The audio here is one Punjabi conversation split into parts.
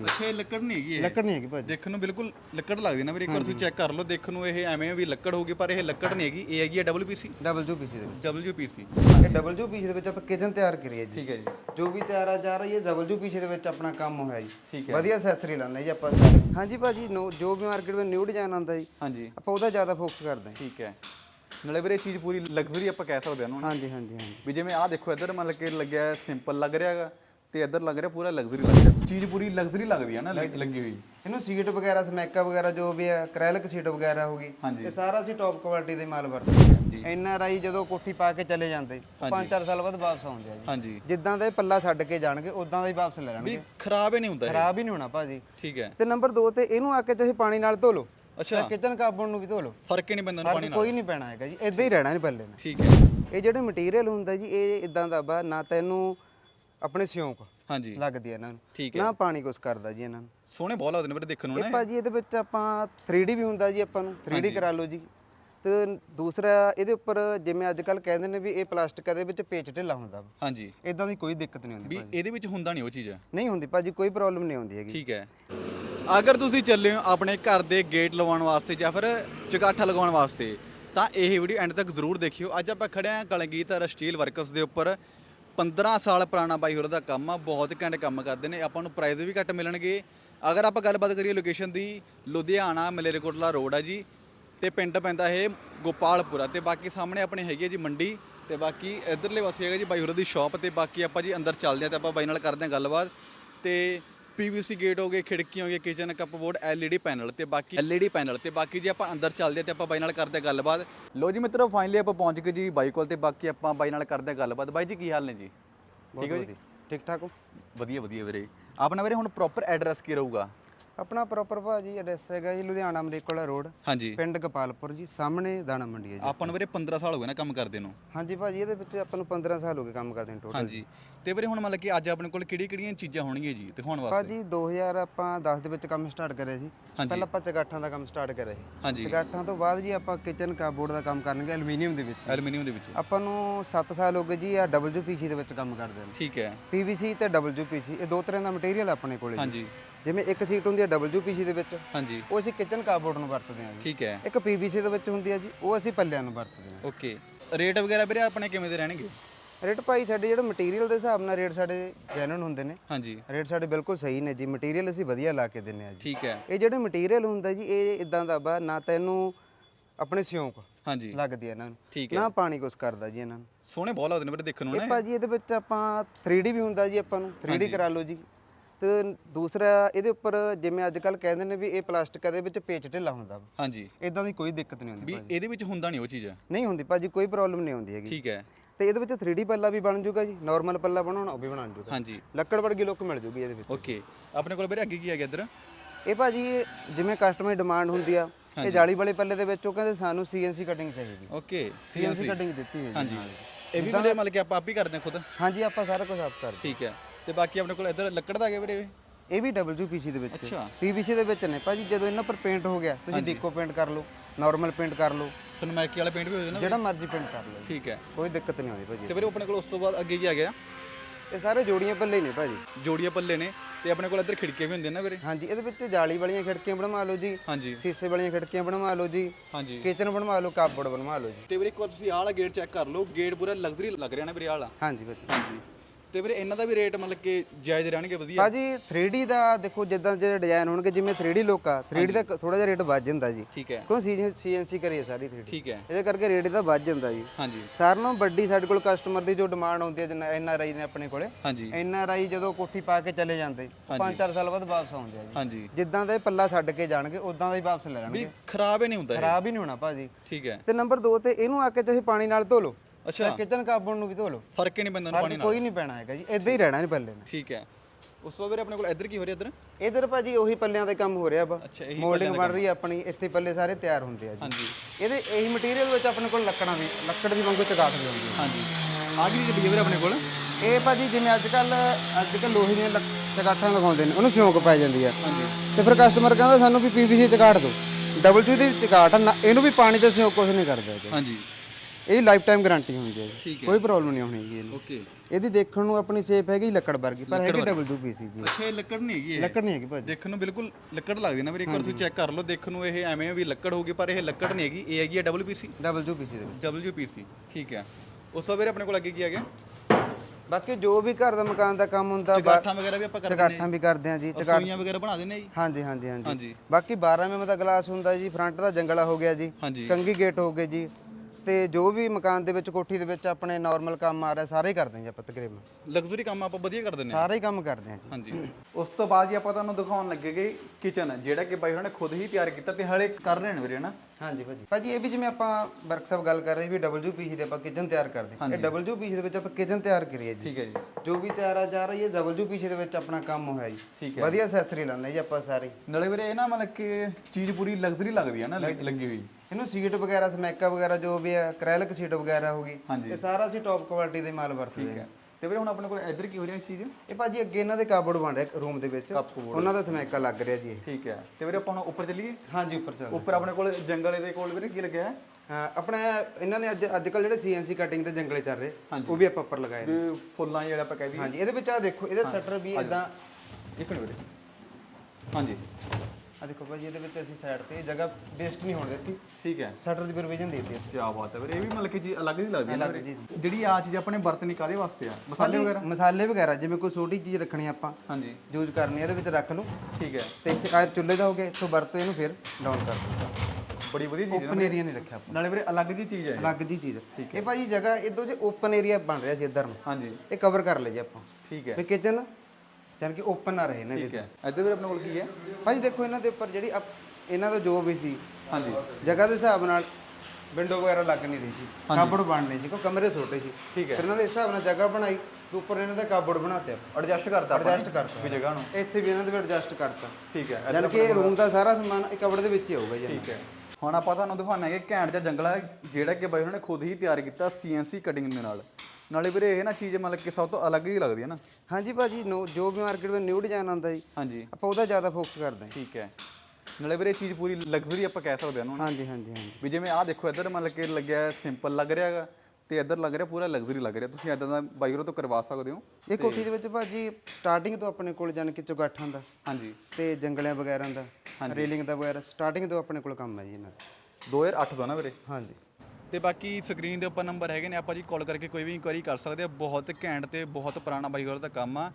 ਹੈਗੀ ਅੱਛਾ ਇਹ ਲੱਕੜ ਨਹੀਂ ਹੈਗੀ ਇਹ? ਲੱਕੜ ਨਹੀਂ ਹੈਗੀ ਭਾਜੀ। ਦੇਖਣ ਨੂੰ ਬਿਲਕੁਲ ਲੱਕੜ ਲੱਗਦੀ ਨਾ ਵੀਰੇ ਇੱਕ ਵਾਰ ਤੁਸੀਂ ਚੈੱਕ ਕਰ ਲਓ ਦੇਖਣ ਨੂੰ ਇਹ ਐਵੇਂ ਵੀ ਲੱਕੜ ਹੋਊਗੀ ਪਰ ਇਹ ਲੱਕੜ ਨਹੀਂ ਹੈਗੀ ਇਹ ਹੈਗੀ ਹੈ WPC WPC ਦੇ ਵਿੱਚ। WPC ਇਹ WPC ਦੇ ਵਿੱਚ ਆਪਾਂ ਕਿਚਨ ਤਿਆਰ ਕਰੀ ਹੈ ਜੀ। ਠੀਕ ਹੈ ਜੀ। ਜੋ ਵੀ ਤਿਆਰ ਆ ਜਾ ਰਹੀ ਹੈ WPC ਦੇ ਵਿੱਚ ਆਪਣਾ ਕੰਮ ਹੋਇਆ ਜੀ। ਠੀਕ ਹੈ। ਵਧੀਆ ਐਕਸੈਸਰੀ ਲਾਉਂਦੇ ਜੀ ਆਪਾਂ। ਸਾਰੇ ਹਾਂਜੀ ਭਾਜੀ ਨੋ ਜੋ ਵੀ ਮਾਰਕੀਟ ਵਿੱਚ ਨਿਊ ਡਿਜ਼ਾਈਨ ਆਉਂਦਾ ਜੀ ਹਾਂਜੀ। ਆਪਾਂ ਉਹਦਾ ਜ਼ਿਆਦਾ ਫੋਕਸ ਕਰਦੇ ਹਾਂ। ਠੀਕ ਹੈ। ਨਾਲੇ ਵੀਰੇ ਇਹ ਚੀਜ਼ ਪੂਰੀ ਲਗਜ਼ਰੀ ਆਪਾਂ ਕਹਿ ਸਕਦੇ ਹਾਂ ਉਹਨੂੰ। ਹਾਂਜੀ ਹਾਂਜੀ ਹਾਂਜੀ। ਵੀ ਜਿਵੇਂ ਆਹ ਦੇਖੋ ਇੱਧਰ ਮਤਲਬ ਕਿ ਲੱਗਿਆ ਸਿੰਪਲ ਲੱਗ ਰਿਹਾ ਹੈਗਾ। ਤੇ ਇੱਧਰ ਲੱਗ ਰਿਹਾ ਪੂਰਾ ਲਗਜ਼ਰੀ ਲੱਗ ਰਿਹਾ। ਚੀਜ਼ ਪੂਰੀ ਲਗਜ਼ਰੀ ਲੱਗਦੀ ਹੈ ਨਾ ਲੱਗ- ਲੱਗੀ ਹੋਈ। ਇਹਨੂੰ ਸੀਟ ਵਗੈਰਾ ਸਮੈਕਾ ਵਗੈਰਾ ਜੋ ਵੀ ਹੈ ਕ੍ਰੈਲਿਕ ਸੀਟ ਵਗੈਰਾ ਹੋਗੀ ਹਾਂਜੀ। ਇਹ ਸਾਰਾ ਅਸੀਂ ਟੌਪ ਕੁਆਲਿਟੀ ਦੇ ਮਾਲ ਵਰਤਦੇ ਹਾਂ ਐਨ ਆਰ ਆਈ ਜਦੋਂ ਕੋਠੀ ਪਾ ਕੇ ਚਲੇ ਜਾਂਦੇ 5-4 ਸਾਲ ਬਾਅਦ ਵਾਪਸ ਆਉਂਦੇ ਆ ਜੀ। ਹਾਂਜੀ। ਜਿੱਦਾਂ ਦਾ ਇਹ ਪੱਲਾ ਛੱਡ ਕੇ ਜਾਣਗੇ ਉਦਾਂ ਦਾ ਹੀ ਵਾਪਸ ਲੈ ਲੈਣਗੇ। ਵੀ ਖਰਾਬ ਹੀ ਨਹੀਂ ਹੁੰਦਾ ਇਹ। ਖਰਾਬ ਹੀ ਨਹੀਂ ਹੋਣਾ ਭਾਜੀ ਠੀਕ ਹੈ। ਤੇ ਨੰਬਰ 2 ਤੇ ਇਹਨੂੰ ਆ ਕੇ ਤੁਸੀਂ ਪਾਣੀ ਨਾਲ ਧੋ ਲਓ। ਅੱਛਾ। ਕਿਚਨ ਕਾਬਣ ਨੂੰ ਵੀ ਧੋ ਲਓ। ਫ਼ਰਕ ਹੀ ਨਹੀਂ ਪੈਂਦਾ ਉਹਨੂੰ ਪਾਣੀ ਫ਼ਰਕ ਕੋਈ ਨਹੀਂ ਪੈਣਾ ਹੈਗਾ ਜੀ। ਇਦਾਂ ਹੀ ਰਹਿਣਾ ਨਹੀਂ ਪੱਲੇ ਨੇ ਠੀਕ ਹੈ। ਇਹ ਜਿਹੜੇ ਮਟੀਰੀਅਲ ਹੁੰਦਾ ਜੀ ਇਹ ਇਦਾਂ ਦਾ ਬਾ ਨਾ ਤੈਨੂੰ ਆਪਣੇ ਸਿਉਂਕ ਹਾਂਜੀ। ਲੱਗਦੀ ਹੈ ਇਹਨਾਂ ਨੂੰ। ਠੀਕ ਨਾ ਪਾਣੀ ਕੁਛ ਕਰਦਾ ਜੀ ਇਹਨਾਂ ਨੂੰ। ਸੋਹਣੇ ਬਹੁਤ ਲੱਗਦੇ ਨੇ ਵੀਰੇ ਦੇਖਣ ਨੂੰ ਨਾ ਇਹ। ਭਾਜੀ ਇਹਦੇ ਵਿੱਚ ਆਪਾਂ 3D ਵੀ ਹੁੰਦਾ ਜੀ ਆਪਾਂ ਨੂੰ। 3D ਕਰਾ ਲਓ ਜੀ। ਤੇ ਦੂਸਰਾ ਇਹਦੇ ਉੱਪਰ ਜਿਵੇਂ ਅੱਜ ਕੱਲ ਕਹਿੰਦੇ ਨੇ ਵੀ ਇਹ ਪਲਾਸਟਿਕ ਦੇ ਵਿੱਚ ਪੇਚ ਢਿੱਲਾ ਹੁੰਦਾ ਵਾ। ਹਾਂਜੀ। ਇਦਾਂ ਦੀ ਕੋਈ ਦਿੱਕਤ ਨਹੀਂ ਆਉਂਦੀ ਵੀ ਇਹਦੇ ਵਿੱਚ ਹੁੰਦਾ ਨਹੀਂ ਉਹ ਚੀਜ਼। ਨਹੀਂ ਹੁੰਦੀ ਭਾਜੀ ਕੋਈ ਪ੍ਰੋਬਲਮ ਨਹੀਂ ਆਉਂਦੀ ਹੈਗੀ। ਠੀਕ ਹੈ। ਅਗਰ ਤੁਸੀਂ ਚੱਲੇ ਹੋ ਆਪਣੇ ਘਰ ਦੇ ਗੇਟ ਲਵਾਉਣ ਵਾਸਤੇ ਜਾਂ ਫਿਰ ਚੁਗਾਠਾ ਲਗਾਉਣ ਵਾਸਤੇ ਤਾਂ ਇਹ ਵੀਡੀਓ ਐਂਡ ਤੱਕ ਜ਼ਰੂਰ ਦੇਖਿਓ। ਅੱਜ ਆਪਾਂ ਖੜੇ ਹਾਂ ਕਲਗੀਧਰ ਸਟੀਲ ਵਰਕਸ ਦੇ ਉੱਪਰ। 15 ਸਾਲ ਪੁਰਾਣਾ ਬਾਈ ਹੋਰ ਦਾ ਕੰਮ ਆ, ਬਹੁਤ ਘੈਂਟ ਕੰਮ ਕਰਦੇ ਨੇ, ਆਪਾਂ ਨੂੰ ਪ੍ਰਾਈਜ਼ ਵੀ ਘੱਟ ਮਿਲਣਗੇ। ਅਗਰ ਆਪਾਂ ਗੱਲਬਾਤ ਕਰੀਏ ਲੋਕੇਸ਼ਨ ਦੀ, ਲੁਧਿਆਣਾ, ਮਲੇਰਕੋਟਲਾ ਰੋਡ ਆ ਜੀ, ਤੇ ਪਿੰਡ ਪੈਂਦਾ ਇਹ ਗੋਪਾਲਪੁਰਾ, ਤੇ ਬਾਕੀ ਸਾਹਮਣੇ ਆਪਣੇ ਹੈਗੀ ਹੈ ਜੀ ਮੰਡੀ, ਤੇ ਬਾਕੀ ਇਧਰਲੇ ਪਾਸੇ ਹੈਗਾ ਜੀ ਬਾਈ ਹੋਰਾਂ ਦੀ ਸ਼ਾਪ ਤੇ ਬਾਕੀ ਆਪਾਂ ਜੀ ਅੰਦਰ ਚੱਲਦੇ ਹਾਂ ਤੇ ਆਪਾਂ ਬਾਈ ਨਾਲ ਕਰਦੇ ਹਾਂ ਗੱਲਬਾਤ। ਤੇ ਪੀਵੀਸੀ ਗੇਟ ਹੋ ਗਏ ਖਿੜਕੀਆਂ ਹੋ ਗਈਆਂ ਕਿਚਨ ਕੱਪਬੋਰਡ ਐਲਈਡੀ ਪੈਨਲ ਤੇ ਬਾਕੀ ਐਲਈਡੀ ਪੈਨਲ ਤੇ ਬਾਕੀ ਜੇ ਆਪਾਂ ਅੰਦਰ ਚੱਲਦੇ ਤੇ ਆਪਾਂ ਬਾਈ ਨਾਲ ਕਰਦੇ ਗੱਲਬਾਤ। ਲੋ ਜੀ ਮਿੱਤਰੋ ਫਾਈਨਲੀ ਆਪਾਂ ਪਹੁੰਚ ਗਏ ਜੀ ਬਾਈ ਕੋਲ ਤੇ ਬਾਕੀ ਆਪਾਂ ਬਾਈ ਨਾਲ ਕਰਦੇ ਗੱਲਬਾਤ। ਬਾਈ ਜੀ ਕੀ ਹਾਲ ਨੇ ਜੀ? ਠੀਕ ਹੈ ਜੀ? ਠੀਕ ਠਾਕ ਹੋ? ਵਧੀਆ ਵਧੀਆ ਵੀਰੇ। ਆਪਣਾ ਵੀਰੇ ਹੁਣ ਪ੍ਰੋਪਰ ਐਡਰੈਸ ਕੀ ਰਹੂਗਾ? ਆਪਣਾ ਪ੍ਰੋਪਰ ਭਾਜੀ ਐਡਰੈਸ ਹੈਗਾ ਜੀ ਲੁਧਿਆਣਾ ਅਮਰੀਕੋਲਾ ਰੋਡ ਹਾਂਜੀ। ਪਿੰਡ ਗੋਪਾਲਪੁਰ ਜੀ ਸਾਹਮਣੇ ਦਾਣਾ ਮੰਡੀ ਹੈ ਜੀ ਆਪਾਂ ਨੂੰ ਵੀਰੇ 15 ਸਾਲ ਹੋ ਗਏ ਨਾ ਕੰਮ ਕਰਦੇ ਨੂੰ। ਹਾਂਜੀ ਭਾਜੀ ਇਹਦੇ ਵਿੱਚ ਆਪਾਂ ਨੂੰ 15 ਸਾਲ ਹੋ ਗਏ ਕੰਮ ਕਰਦੇ ਨੂੰ ਟੋਟਲ ਹਾਂਜੀ। ਤੇ ਵੀਰੇ ਹੁਣ ਮਤਲਬ ਕਿ ਅੱਜ ਆਪਣੇ ਕੋਲ ਕਿਹੜੀ ਕਿਹੜੀਆਂ ਚੀਜ਼ਾਂ ਹੋਣਗੀਆਂ ਜੀ ਦਿਖਾਉਣ ਵਾਸਤੇ? ਭਾਜੀ 2000 ਆਪਾਂ 10 ਦੇ ਵਿੱਚ ਕੰਮ ਸਟਾਰਟ ਕਰਿਆ ਸੀ। ਪਹਿਲਾਂ ਆਪਾਂ ਚਗਾਠਾਂ ਦਾ ਕੰਮ ਸਟਾਰਟ ਕਰਿਆ ਸੀ ਹਾਂਜੀ। ਚਗਾਠਾਂ ਤੋਂ ਬਾਅਦ ਜੀ ਆਪਾਂ ਕਿਚਨ ਕਾਬੋਰਡ ਦਾ ਕੰਮ ਕਰਨਗੇ ਐਲੂਮੀਨੀਅਮ ਦੇ ਵਿੱਚ। ਐਲੂਮੀਨੀਅਮ ਦੇ ਵਿੱਚ। ਆਪਾਂ ਨੂੰ 7 ਸਾਲ ਹੋ ਗਏ ਜੀ ਆ WPC ਦੇ ਵਿੱਚ ਕੰਮ ਕਰਦੇ ਨੇ। ਠੀਕ ਹੈ। PVC ਤੇ WPC ਇਹ ਦੋ ਤਰ੍ਹਾਂ ਦਾ ਮਟੀਰੀਅਲ ਆਪਣੇ ਕੋਲੇ। ਹਾਂਜੀ। ਜਿਵੇਂ ਇੱਕ ਸੀਟ ਹੁੰਦੀ ਹੈ WPC ਦੇ ਵਿੱਚ ਹਾਂਜੀ। ਉਹ ਅਸੀਂ ਕਿਚਨ ਕਾਬੋਰਡ ਨੂੰ ਵਰਤਦੇ ਹਾਂ ਜੀ। ਠੀਕ ਹੈ। ਇੱਕ PVC ਦੇ ਵਿੱਚ ਹੁੰਦੀ ਹੈ ਜੀ ਉਹ ਅਸੀਂ ਪੱਲਿਆਂ ਨੂੰ ਵਰਤਦੇ ਹਾਂ। ਓਕੇ। ਰੇਟ ਵਗੈਰਾ ਵੀਰੇ ਆਪਣੇ ਕਿਵੇਂ ਦੇ ਰਹਿਣਗੇ? ਰੇਟ ਭਾਈ ਸਾਡੇ ਜਿਹੜਾ ਮਟੀਰੀਅਲ ਦੇ ਹਿਸਾਬ ਨਾਲ ਰੇਟ ਸਾਡੇ ਜੈਨੂਨ ਹੁੰਦੇ ਨੇ। ਹਾਂਜੀ। ਰੇਟ ਸਾਡੇ ਬਿਲਕੁਲ ਸਹੀ ਨੇ ਜੀ ਮਟੀਰੀਅਲ ਅਸੀਂ ਵਧੀਆ ਲਾ ਕੇ ਦਿੰਨੇ ਆ ਜੀ। ਠੀਕ ਹੈ। ਇਹ ਜਿਹੜੇ ਮਟੀਰੀਅਲ ਹੁੰਦਾ ਜੀ ਇਹ ਇਦਾਂ ਦਾ ਬਾ ਨਾ ਤੈਨੂੰ ਆਪਣੇ ਸਿਉਂਕ ਹਾਂਜੀ। ਲੱਗਦੀ ਹੈ ਇਹਨਾਂ ਨੂੰ। ਠੀਕ ਹੈ। ਨਾ ਪਾਣੀ ਕੁਛ ਕਰਦਾ ਜੀ ਇਹਨਾਂ ਨੂੰ। ਸੋਹਣੇ ਬਹੁਤ ਲੱਗਦੇ ਨੇ ਵੀਰੇ ਦੇਖਣ ਨੂੰ ਇਹ ਨਾ। ਭਾਜੀ ਇਹਦੇ ਵਿੱਚ ਆਪਾਂ 3D ਵੀ ਹੁੰਦਾ ਜੀ ਆਪਾਂ ਨੂੰ। 3D ਕਰਾ ਲਓ ਜੀ। ਤੇ ਦੂਸਰਾ ਇਹਦੇ ਉੱਪਰ ਜਿਵੇਂ ਅੱਜ ਕੱਲ ਕਹਿੰਦੇ ਨੇ ਵੀ ਇਹ ਪਲਾਸਟਿਕ ਦੇ ਵਿੱਚ ਪੇਚ ਢਿੱਲਾ ਹੁੰਦਾ ਵਾ। ਹਾਂਜੀ। ਇਦਾਂ ਦੀ ਕੋਈ ਦਿੱਕਤ ਨਹੀਂ ਆਉਂਦੀ ਵੀ ਇਹਦੇ ਵਿੱਚ ਹੁੰਦਾ ਨਹੀਂ ਉਹ ਚੀਜ਼। ਨਹੀਂ ਹੁੰਦੀ ਭਾਜੀ ਕੋਈ ਪ੍ਰੋਬਲਮ ਨਹੀਂ ਆਉਂਦੀ ਹੈਗੀ। ਠੀਕ ਹੈ। ਤੇ ਇਹਦੇ ਵਿੱਚ 3D ਪੱਲਾ ਵੀ ਬਣ ਜੂਗਾ ਜੀ ਨਾਰਮਲ ਪੱਲਾ ਬਣਾਉਣਾ ਉਹ ਵੀ ਬਣ ਜੂਗਾ। ਹਾਂਜੀ। ਲੱਕੜ ਵਰਗੀ ਲੁੱਕ ਮਿਲ ਜੂਗੀ ਇਹਦੇ ਵਿੱਚ। ਓਕੇ ਆਪਣੇ ਕੋਲ ਵੀਰੇ ਅੱਗੇ ਕੀ ਆ ਗਿਆ ਇੱਧਰ? ਇਹ ਭਾਜੀ ਜਿਵੇਂ ਕਸਟਮਰ ਡਿਮਾਂਡ ਹੁੰਦੀ ਆ ਇਹ ਜਾਲੀ ਵਾਲੇ ਪੱਲੇ ਦੇ ਵਿੱਚ ਉਹ ਕਹਿੰਦੇ ਸਾਨੂੰ ਸੀਐਨਸੀ ਕਟਿੰਗ ਚਾਹੀਦੀ। ਓਕੇ ਸੀਐਨਸੀ ਕਟਿੰਗ ਦਿੱਤੀ ਹੈ ਜੀ ਹਾਂਜੀ। ਇਹ ਵੀ ਵੀਰੇ ਮਤਲਬ ਕਿ ਆਪਾਂ ਆਪ ਹੀ ਕਰਦੇ ਹਾਂ ਖੁਦ? ਹਾਂਜੀ ਆਪਾਂ ਸਾਰਾ ਕੁਝ ਆਪ ਕਰਦੇ ਠੀਕ ਹੈ। ਤੇ ਬਾਕੀ ਆਪਣੇ ਕੋਲ ਇੱਧਰ ਲੱਕੜ ਦਾ ਹੈਗਾ ਵੀਰੇ ਇਹ? ਇਹ ਵੀ WPC ਦੇ ਵਿੱਚ। ਅੱਛਾ। PVC ਦੇ ਵਿੱਚ ਨੇ। ਭਾਜੀ ਜਦੋਂ ਇਹਨਾਂ ਪਰ ਪੇਂਟ ਹੋ ਗਿਆ ਤੁਸੀਂ ਡਿਕੋ ਪੇਂਟ ਕਰ ਲਓ ਨਾਰਮਲ ਪੇਂਟ ਕਰ ਲਓ। ਸਨਮੈਕੀ ਵਾਲਾ ਪੇਂਟ ਵੀ ਹੋ ਜਾਣਾ ਜਿਹੜਾ ਮਰਜ਼ੀ ਪੇਂਟ ਕਰ ਲਓ। ਠੀਕ ਹੈ। ਕੋਈ ਦਿੱਕਤ ਨਹੀਂ ਆਉਂਦੀ ਭਾਜੀ। ਤੇ ਵੀਰੇ ਆਪਣੇ ਕੋਲ ਉਸ ਤੋਂ ਬਾਅਦ ਅੱਗੇ ਕੀ ਆ ਗਿਆ? ਇਹ ਸਾਰੇ ਜੋੜੀਆਂ ਪੱਲੇ ਹੀ ਨੇ ਭਾਜੀ। ਜੋੜੀਆਂ ਪੱਲੇ ਨੇ ਤੇ ਆਪਣੇ ਕੋਲ ਇੱਧਰ ਖਿੜਕੀਆਂ ਵੀ ਹੁੰਦੀਆਂ ਨਾ ਵੀਰੇ? ਹਾਂਜੀ ਇਹਦੇ ਵਿੱਚ ਜਾਲੀ ਵਾਲੀਆਂ ਖਿੜਕੀਆਂ ਬਣਵਾ ਲਓ ਜੀ ਹਾਂਜੀ। ਸੀਸੇ ਵਾਲੀਆਂ ਖਿੜਕੀਆਂ ਬਣਵਾ ਲਓ ਜੀ ਹਾਂਜੀ। ਕਿਚਨ ਬਣਵਾ ਲਓ ਕਾਪਬੋਰਡ ਬਣਵਾ ਲਓ ਜੀ। ਤੇ ਵੀਰੇ ਇੱਕ ਵਾਰ ਤੁਸੀਂ ਆਹ ਵਾਲਾ ਗੇਟ ਚੈੱਕ ਕਰ ਲਓ। ਗੇਟ ਪੂਰਾ ਲਗਜ਼ਰੀ ਲੱਗ ਰਿਹਾ ਨਾ ਵੀਰੇ ਆਹ ਵਾਲਾ? ਹਾਂਜੀ ਭਾਜੀ। ਹਾਂਜੀ। ਤੇ ਵੀਰੇ ਇਹਨਾਂ ਦਾ ਵੀ ਰੇਟ ਮਤਲਬ ਕਿ ਜਾਇਜ਼ ਰਹਿਣਗੇ ਵਧੀਆ। ਭਾਜੀ 3D ਦਾ ਦੇਖੋ ਜਿੱਦਾਂ ਜਿਹੜੇ ਡਿਜ਼ਾਈਨ ਹੋਣਗੇ ਜਿਵੇਂ 3D ਲੋਕ ਆ 3D ਦਾ ਥੋੜਾ ਜਿਹਾ ਰੇਟ ਵੱਧ ਜਾਂਦਾ ਜੀ। ਠੀਕ ਹੈ। ਕਿਉਂ ਸੀਐਨਸੀ ਕਰੀਏ ਸਾਰੀ 3D ਠੀਕ ਹੈ। ਇਹਦੇ ਕਰਕੇ ਰੇਟ ਇਹਦਾ ਵੱਧ ਜਾਂਦਾ ਜੀ। ਹਾਂਜੀ। ਸਾਰਿਆਂ ਨਾਲੋਂ ਵੱਡੀ ਸਾਡੇ ਕੋਲ ਕਸਟਮਰ ਦੀ ਜੋ ਡਿਮਾਂਡ ਹੁੰਦੀ ਹੈ ਜਿੰਨਾ ਐਨਆਰਆਈ ਨੇ ਆਪਣੇ ਕੋਲੇ ਹਾਂਜੀ। ਐਨਆਰਆਈ ਜਦੋਂ ਕੋਠੀ ਪਾ ਕੇ ਚਲੇ ਜਾਂਦੇ 5-4 ਸਾਲ ਬਾਅਦ ਵਾਪਸ ਆਉਂਦੇ ਆ ਜੀ। ਹਾਂਜੀ। ਜਿੱਦਾਂ ਦਾ ਇਹ ਪੱਲਾ ਛੱਡ ਕੇ ਜਾਣਗੇ ਉਦਾਂ ਦਾ ਹੀ ਵਾਪਸ ਲੈ ਵੀ ਲੈਣਗੇ ਖਰਾਬ ਹੀ ਨਹੀਂ ਹੁੰਦਾ ਖਰਾਬ ਹੀ ਨਹੀਂ ਹੋਣਾ ਭਾਜੀ। ਠੀਕ ਹੈ। ਤੇ ਨੰਬਰ 2 ਤੇ ਇਹਨੂੰ ਆ ਕੇ ਤੁਸੀਂ ਪਾਣੀ ਨਾਲ ਧੋ ਲਓ। ਅੱਛਾ। ਕਿਚਨ ਕਾਬਣ ਨੂੰ ਵੀ ਧੋ ਲਓ। ਫ਼ਰਕ ਹੀ ਨਹੀਂ ਪੈਂਦਾ ਉਹਨੂੰ ਪਾਣੀ ਫ਼ਰਕ ਕੋਈ ਨਹੀਂ ਪੈਣਾ ਹੈਗਾ ਜੀ ਇਦਾਂ ਹੀ ਰਹਿਣਾ ਨਹੀਂ ਪੱਲੇ ਨੇ। ਠੀਕ ਹੈ। ਉਸ ਤੋਂ ਬਾਅਦ ਵੀਰੇ ਆਪਣੇ ਕੋਲ ਇੱਧਰ ਕੀ ਹੋ ਰਿਹਾ ਇੱਧਰ? ਇਧਰ ਭਾਜੀ ਉਹੀ ਪੱਲਿਆਂ ਦਾ ਕੰਮ ਹੋ ਰਿਹਾ ਵਾ। ਅੱਛਾ ਇਹੀ ਮੋਲਡਿੰਗ ਬਣ ਰਹੀ ਹੈ ਆਪਣੀ ਇੱਥੇ ਪੱਲੇ ਸਾਰੇ ਤਿਆਰ ਹੁੰਦੇ ਆ ਜੀ। ਹਾਂਜੀ। ਇਹਦੇ ਇਹੀ ਮਟੀਰੀਅਲ ਵਿੱਚ ਆਪਣੇ ਕੋਲ ਲੱਕੜਾਂ ਵੀ ਲੱਕੜ ਦੀ ਵਾਂਗੂ ਚਗਾਠ ਵੀ ਹੁੰਦੀ ਹਾਂਜੀ। ਆ ਹੈ ਵੀਰੇ ਆਪਣੇ ਕੋਲ? ਹੈ ਇਹ ਭਾਜੀ ਜਿਵੇਂ ਅੱਜ ਕੱਲ ਅੱਜ ਕੱਲ ਲੋਹੇ ਦੀਆਂ ਲੱਕ- ਚਗਾਠਾਂ ਲਗਾਉਂਦੇ ਨੇ ਉਹਨੂੰ ਸਿਉਂਕ ਪੈ ਜਾਂਦੀ ਆ। ਹਾਂਜੀ। ਤੇ ਫਿਰ ਕਸਟਮਰ ਕਹਿੰਦਾ ਸਾਨੂੰ ਵੀ ਪੀਵੀਸੀ ਚਗਾਠ ਦਿਓ। ਡਬਲ ਟੂ ਦੀ ਆ, ਨਾ- ਇਹਨੂੰ ਵੀ ਪਾਣੀ ਤੇ ਸਿਉਂਕ ਕੁਝ ਨਹੀਂ ਕਰਦਾ ਹੈਗਾ। ਹਾਂਜੀ। ਇਹ ਲਾਈਫ ਟਾਈਮ ਗਾਰੰਟੀ ਹੁੰਦੀ ਹੈ ਜੀ ਠੀਕ ਹੈ। ਕੋਈ ਪ੍ਰੋਬਲਮ ਨਹੀਂ ਹੋਣੀ ਜੀ ਇਹਨੂੰ ਓਕੇ ਇਹਦੀ ਦੇਖਣ ਨੂੰ ਆਪਣੀ ਸ਼ੇਪ ਹੈਗੀ ਲੱਕੜ ਵਰਗੀ ਪਰ ਹੈਗੀ WPC ਜੀ। ਅੱਛਾ ਇਹ ਲੱਕੜ ਨਹੀਂ ਹੈਗੀ ਇਹ? ਲੱਕੜ ਨਹੀਂ ਹੈਗੀ ਭਾਜੀ। ਦੇਖਣ ਨੂੰ ਬਿਲਕੁਲ ਲੱਕੜ ਲੱਗਦੀ ਨਾ ਵੀਰੇ ਇੱਕ ਵਾਰ ਤੁਸੀਂ ਚੈੱਕ ਕਰ ਲਓ ਦੇਖਣ ਨੂੰ ਇਹ ਐਵੇਂ ਵੀ ਲੱਕੜ ਹੋਊਗੀ ਪਰ ਇਹ ਲੱਕੜ ਨਹੀਂ ਹੈਗੀ ਇਹ ਹੈਗੀ ਹੈ WPC WPC ਦੇ ਵਿੱਚ। WPC ਠੀਕ ਹੈ। ਉਸ ਤੋਂ ਵੀਰੇ ਆਪਣੇ ਕੋਲ ਅੱਗੇ ਕੀ ਆ ਗਿਆ? ਬਾਕੀ ਜੋ ਵੀ ਘਰ ਦਾ ਮਕਾਨ ਦਾ ਕੰਮ ਹੁੰਦਾ ਬਾ- ਚਗਾਠਾਂ ਵਗੈਰਾ ਵੀ ਆਪਾਂ ਕਰਦੇ ਨੇ। ਚਗਾਠਾਂ ਵੀ ਕਰਦੇ ਆ ਜੀ ਚਗਾ ਸੂਈਆਂ ਵਗੈਰਾ ਬਣਾ ਦਿੰਦੇ ਆ ਜੀ? ਹਾਂਜੀ ਹਾਂਜੀ ਹਾਂਜੀ। ਹਾਂਜੀ। ਬਾਕੀ 12 ਐਮਐਮ ਦਾ ਗਲਾਸ ਹੁੰਦਾ ਜੀ ਫਰੰਟ ਦਾ ਜੰਗਲਾ ਹੋ ਗਿਆ ਜੀ। ਹਾਂਜੀ। ਕੰਗੀ ਗੇਟ ਹੋ ਗਏ ਜੀ। ਤੇ ਜੋ ਵੀ ਮਕਾਨ ਦੇ ਵਿੱਚ ਕੋਠੀ ਦੇ ਵਿੱਚ ਆਪਣੇ ਨਾਰਮਲ ਕੰਮ ਆ ਰਿਹਾ ਸਾਰੇ ਹੀ ਕਰਦੇ ਹਾਂ ਜੀ ਆਪਾਂ ਤਕਰੀਬਨ। ਲਗਜ਼ਰੀ ਕੰਮ ਆਪਾਂ ਵਧੀਆ ਕਰ ਦਿੰਦੇ ਆ ਸਾਰੇ ਹੀ ਕੰਮ ਕਰਦੇ ਹਾਂ ਜੀ। ਹਾਂਜੀ। ਉਸ ਤੋਂ ਬਾਅਦ ਜੀ ਆਪਾਂ ਤੁਹਾਨੂੰ ਦਿਖਾਉਣ ਲੱਗੇਗੇ ਕਿਚਨ ਜਿਹੜਾ ਕਿ ਬਾਈ ਉਹਨਾਂ ਨੇ ਖੁਦ ਹੀ ਤਿਆਰ ਕੀਤਾ ਤੇ ਹਲੇ ਕਰ ਰਹੇ ਨੇ ਵੀਰੇ ਨਾ ਹਾਂਜੀ ਭਾਜੀ। ਭਾਜੀ ਇਹ ਵੀ ਜਿਵੇਂ ਆਪਾਂ ਵਰਕਸ਼ਾਪ ਗੱਲ ਕਰ ਰਹੇ ਸੀ ਵੀ WPC ਦੇ ਆਪਾਂ ਕਿਚਨ ਤਿਆਰ ਕਰਦੇ ਹਾਂ। ਇਹ WPC ਦੇ ਵਿੱਚ ਆਪਾਂ ਕਿਚਨ ਤਿਆਰ ਕਰੀਏ ਜੀ। ਠੀਕ ਹੈ ਜੀ। ਜੋ ਵੀ ਤਿਆਰ ਆ ਜਾ ਰਹੀ ਹੈ WPC ਦੇ ਵਿੱਚ ਆਪਣਾ ਕੰਮ ਹੋਇਆ ਜੀ। ਠੀਕ ਵਧੀਆ ਅਸੈਸਰੀ ਲਾਉਂਦੇ ਜੀ ਆਪਾਂ ਸਾਰੇ। ਨਾਲੇ ਵੀਰੇ ਇਹ ਨਾ ਮਤਲਬ ਕਿ ਚੀਜ਼ ਪੂਰੀ ਲਗਜ਼ਰੀ ਲੱਗਦੀ ਹੈ ਨਾ ਲੱਗੀ ਹੋਈ। ਇਹਨੂੰ ਸੀਟ ਵਗੈਰਾ ਸਮੈਕਾ ਵਗੈਰਾ ਜੋ ਵੀ ਹੈ ਕ੍ਰੈਲਿਕ ਸੀਟ ਵਗੈਰਾ ਹੋ ਗਈ ਹਾਂਜੀ। ਇਹ ਸਾਰਾ ਅਸੀਂ ਟੌਪ ਕੁਆਲਿਟੀ ਦੇ ਮਾਲ ਵਰਤਦੇ ਠੀਕ ਹਾਂ। ਹੈ ਤੇ ਵੀਰੇ ਹੁਣ ਆਪਣੇ ਕੋਲ ਇੱਧਰ ਕੀ ਹੋ ਰਿਹਾ ਇਸ ਚੀਜ਼? ਇਹ ਭਾਜੀ ਅੱਗੇ ਇਹਨਾਂ ਦੇ ਕਾਬੋਰਡ ਬਣ ਰਿਹਾ ਰੂਮ ਦੇ ਵਿੱਚ। ਉਹਨਾਂ ਦਾ ਸਮੈਕਾ ਲੱਗ ਰਿਹਾ ਜੀ ਇਹ। ਠੀਕ ਹੈ। ਤੇ ਵੀਰੇ ਆਪਾਂ ਹੁਣ ਉੱਪਰ ਚੱਲੀਏ? ਹਾਂਜੀ ਉੱਪਰ ਚੱਲ ਉੱਪਰ ਆਪਣੇ ਕੋਲ ਜੰਗਲ ਦੇ ਕੋਲ ਵੀਰੇ ਕੀ ਲੱਗਿਆ? ਹੈ ਹਾਂ ਆਪਣਾ ਇਹਨਾਂ ਨੇ ਅੱਜ ਅੱਜ ਕੱਲ ਜਿਹੜੇ ਸੀਐਨਸੀ ਕਟਿੰਗ ਤੇ ਜੰਗਲੇ ਚੱਲ ਰਹੇ ਉਹ ਵੀ ਆਪਾਂ ਉੱਪਰ ਲਗਾਏ ਨੇ। ਵੀ ਫੁੱਲਾਂ ਜਿਹੜੇ ਆਪਾਂ ਕਹਿ ਦਈਏ। ਹਾਂਜੀ ਇਹਦੇ ਵਿੱਚ ਆ ਦੇਖੋ ਇਹਦੇ ਸ਼ਟਰ ਵੀ ਇਦਾਂ ਇੱਕ ਮਿੰਟ ਵੀਰੇ। ਹਾਂਜੀ। ਆ ਦੇਖੋ ਭਾਜੀ ਇਹਦੇ ਵਿੱਚ ਅਸੀਂ ਸਾਈਡ ਤੇ ਇਹ ਜਗ੍ਹਾ ਵੇਸਟ ਨਹੀਂ ਹੋਣ ਦਿੱਤੀ। ਠੀਕ ਹੈ। ਸ਼ਟਰ ਦੀ ਪ੍ਰੋਵੀਜ਼ਨ ਦੇ ਦਿੱਤੀ ਕੀ ਬਾਤ ਹੈ ਵੀਰੇ ਇਹ ਵੀ ਮਤਲਬ ਕਿ ਚੀਜ਼ ਅਲੱਗ ਜਿਹੀ ਲੱਗਦੀ ਹੈ ਨਾ ਅਲੱਗ ਵੀਰੇ। ਜੀ। ਜਿਹੜੀ ਆ ਚੀਜ਼ ਆਪਣੇ ਵਰਤਨੀ ਕਾਦੇ ਵਾਸਤੇ ਆ? ਮਸਾਲੇ ਵਗੈਰਾ? ਮਸਾਲੇ ਵਗੈਰਾ ਜਿਵੇਂ ਕੋਈ ਛੋਟੀ ਚੀਜ਼ ਰੱਖਣੀ ਆਪਾਂ ਹਾਂਜੀ। ਯੂਜ਼ ਕਰਨੀ ਇਹਦੇ ਵਿੱਚ ਰੱਖ ਲਓ। ਠੀਕ ਹੈ। ਤੇ ਇੱਥੇ ਆ ਚੁੱਲ੍ਹੇ ਦਾ ਹੋ ਗਿਆ ਇੱਥੋਂ ਵਰਤੋ ਇਹਨੂੰ ਫਿਰ ਡਾਊਨ ਕਰ ਦਿਓ ਬੜੀ ਵਧੀਆ ਚੀਜ਼ ਹੈ ਓਪਨ ਏਰੀਆ ਨਹੀਂ ਰੱਖਿਆ ਆਪਾਂ। ਨਾਲੇ ਵੀਰੇ ਅਲੱਗ ਜਿਹੀ ਚੀਜ਼ ਹੈ ਇਹ। ਅਲੱਗ ਜੀ ਚੀਜ਼ ਇਹ ਭਾਜੀ ਜਗ੍ਹਾ ਇਦੋਂ ਜੇ ਓਪਨ ਏਰੀਆ ਬਣ ਰਿਹਾ ਸੀ ਇੱਧਰ ਨੂੰ। ਹਾਂਜੀ। ਇਹ ਕਵਰ ਕਰ ਜੀ ਆਪਾਂ। ਠੀਕ ਹੈ। ਵੀ ਕਿਚਨ ਜਾਨ ਕਿ ਓਪਨ ਨਾ ਰਹੇ ਨਾ ਠੀਕ ਹੈ। ਇੱਧਰ ਵੀਰੇ ਆਪਣੇ ਕੋਲ ਕੀ ਹੈ? ਭਾਜੀ ਦੇਖੋ ਇਹਨਾਂ ਦੇ ਉੱਪਰ ਜਿਹੜੀ ਅਪ- ਇਹਨਾਂ ਦਾ ਜੋ ਵੀ ਸੀ ਹਾਂਜੀ। ਜਗ੍ਹਾ ਦੇ ਹਿਸਾਬ ਨਾਲ ਵਿੰਡੋ ਵਗੈਰਾ ਲੱਗ ਨਹੀਂ ਰਹੀ ਸੀ। ਕਾਬੜ ਬਣਨੇ ਸੀ ਕੋ ਕਮਰੇ ਛੋਟੇ ਸੀ। ਠੀਕ ਹੈ। ਫਿਰ ਇਹਨਾਂ ਦੇ ਹਿਸਾਬ ਨਾਲ ਜਗ੍ਹਾ ਬਣਾਈ ਤੇ ਉੱਪਰ ਇਹਨਾਂ ਦਾ ਕਾਬੜ ਬਣਾਤੇ ਐਡਜਸਟ ਕਰਤਾ ਆਪਾਂ ਐਡਜਸਟ ਕਰਤਾ ਵੀ ਜਗ੍ਹਾ ਨੂੰ। ਇੱਥੇ ਵੀ ਇਹਨਾਂ ਦੇ ਵੀ ਐਡਜਸਟ ਕਰਤਾ। ਠੀਕ ਹੈ ਜਾਨ ਕਿ ਰੂਮ ਦਾ ਸਾਰਾ ਸਮਾਨ ਇੱਕ ਕਬੜ ਦੇ ਵਿੱਚ ਹੀ ਆਊਗਾ ਜੀ ਠੀਕ ਹੈ। ਹੁਣ ਆਪਾਂ ਤੁਹਾਨੂੰ ਦਿਖਾਉਣਾ ਹੈ ਕਿ ਘੈਂਟ ਜਿਹਾ ਜੰਗਲਾ ਜਿਹੜਾ ਕਿ ਬਾਈ ਉਹਨਾਂ ਨੇ ਖੁਦ ਹੀ ਤਿਆਰ ਕੀਤਾ ਸੀਐਨਸੀ ਕਟਿੰਗ ਦੇ ਨਾਲ। ਨਾਲੇ ਵੀਰੇ ਇਹ ਨਾ ਚੀਜ਼ ਮਤਲਬ ਕਿ ਸਭ ਤੋਂ ਅਲੱਗ ਹੀ ਲੱਗਦੀ ਹੈ ਨਾ। ਹਾਂਜੀ ਭਾਜੀ ਨੋ- ਜੋ ਵੀ ਮਾਰਕੀਟ ਵਿੱਚ ਨਿਊ ਡਿਜ਼ਾਈਨ ਆਉਂਦਾ ਜੀ ਹਾਂਜੀ। ਆਪਾਂ ਉਹਦਾ ਜ਼ਿਆਦਾ ਫੋਕਸ ਕਰਦੇ ਹਾਂ। ਠੀਕ ਹੈ। ਨਾਲੇ ਵੀਰੇ ਇਹ ਚੀਜ਼ ਪੂਰੀ ਲਗਜ਼ਰੀ ਆਪਾਂ ਕਹਿ ਸਕਦੇ ਹਾਂ ਇਹਨੂੰ ਹਾਂਜੀ ਹਾਂਜੀ ਹਾਂਜੀ। ਵੀ ਜਿਵੇਂ ਆਹ ਦੇਖੋ ਇੱਧਰ ਮਤਲਬ ਕਿ ਲੱਗਿਆ ਸਿੰਪਲ ਲੱਗ ਰਿਹਾ ਹੈਗਾ ਤੇ ਇੱਧਰ ਲੱਗ ਰਿਹਾ ਪੂਰਾ ਲਗਜ਼ਰੀ ਲੱਗ ਰਿਹਾ। ਤੁਸੀਂ ਇਦਾਂ ਦਾ ਬਾਈਰੋ ਤੋਂ ਕਰਵਾ ਸਕਦੇ ਹੋ ਇਹ ਕੋਠੀ ਦੇ ਵਿੱਚ ਭਾਜੀ ਸਟਾਰਟਿੰਗ ਤੋਂ ਆਪਣੇ ਕੋਲ ਜਾਨ ਕਿ ਚੁਗਾਠਾਂ ਦਾ ਹਾਂਜੀ। ਤੇ ਜੰਗਲਿਆਂ ਵਗੈਰਾ ਦਾ। ਰੇਲਿੰਗ ਦਾ ਵਗੈਰਾ ਸਟਾਰਟਿੰਗ ਤੋਂ ਆਪਣੇ ਕੋਲ ਕੰਮ ਹੈ ਜੀ ਇਹਨਾਂ ਦਾ। 2008 ਦਾ ਨਾ ਵੀਰੇ? ਹਾਂਜੀ। ਤੇ ਬਾਕੀ ਸਕਰੀਨ ਦੇ ਉੱਪਰ ਨੰਬਰ ਹੈਗੇ ਨੇ ਆਪਾਂ ਜੀ ਕਾਲ ਕਰਕੇ ਕੋਈ ਵੀ ਇਨਕੁਆਇਰੀ ਕਰ ਸਕਦੇ ਆ। ਬਹੁਤ ਘੈਂਟ ਤੇ ਬਹੁਤ ਪੁਰਾਣਾ ਬਾਈ ਹੋਰ ਦਾ ਕੰਮ ਆ।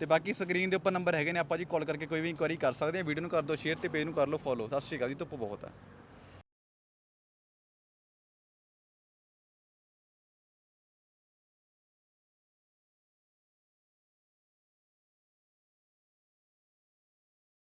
ਤੇ ਬਾਕੀ ਸਕਰੀਨ ਦੇ ਉੱਪਰ ਨੰਬਰ ਹੈਗੇ ਨੇ ਆਪਾਂ ਜੀ ਕਾਲ ਕਰਕੇ ਕੋਈ ਵੀ ਇਨਕੁਆਇਰੀ ਕਰ ਸਕਦੇ ਆ। ਵੀਡੀਓ ਨੂੰ ਕਰ ਦਿਓ ਸ਼ੇਅਰ ਤੇ ਪੇਜ ਨੂੰ ਕਰ ਲਓ ਫੋਲੋ ਸਤਿ ਸ਼੍ਰੀ ਅਕਾਲ ਜੀ ਧੁੱਪ ਬਹੁਤ ਆ।